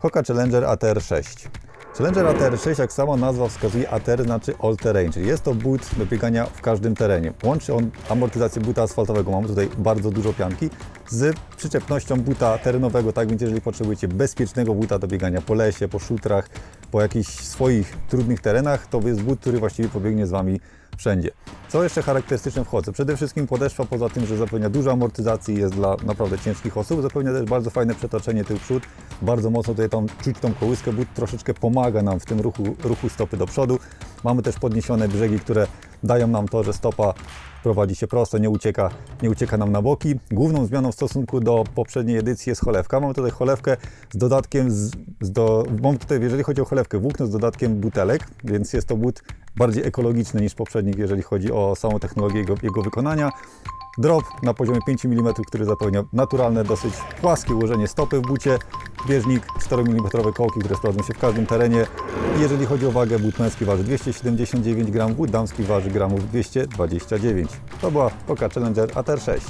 Hoka Challenger ATR6. Challenger ATR6, jak sama nazwa wskazuje, ATR znaczy all terrain, czyli jest to but do biegania w każdym terenie. Łączy on amortyzację buta asfaltowego, mamy tutaj bardzo dużo pianki, z przyczepnością buta terenowego, tak więc jeżeli potrzebujecie bezpiecznego buta do biegania po lesie, po szutrach, po jakichś swoich trudnych terenach, to jest but, który właściwie pobiegnie z Wami wszędzie. Co jeszcze charakterystyczne w chodce? Przede wszystkim podeszwa, poza tym, że zapewnia dużo amortyzacji, jest dla naprawdę ciężkich osób, zapewnia też bardzo fajne przetoczenie tył przód, bardzo mocno tutaj tam czuć tą kołyskę, but troszeczkę pomaga nam w tym ruchu, ruchu stopy do przodu. Mamy też podniesione brzegi, które dają nam to, że stopa prowadzi się prosto, nie ucieka, nie ucieka nam na boki. Główną zmianą w stosunku do poprzedniej edycji jest cholewka. Mamy tutaj cholewkę z dodatkiem, z, z do, mamy tutaj, jeżeli chodzi o cholewkę, włókno z dodatkiem butelek, więc jest to but bardziej ekologiczny niż poprzednik, jeżeli chodzi o samą technologię jego, jego wykonania. Drop na poziomie 5 mm, który zapewnia naturalne, dosyć płaskie ułożenie stopy w bucie bieżnik, 4 mm kołki, które sprawdzą się w każdym terenie. Jeżeli chodzi o wagę, but męski waży 279 g, but damski waży gramów 229. To była Toka Challenger ATR 6.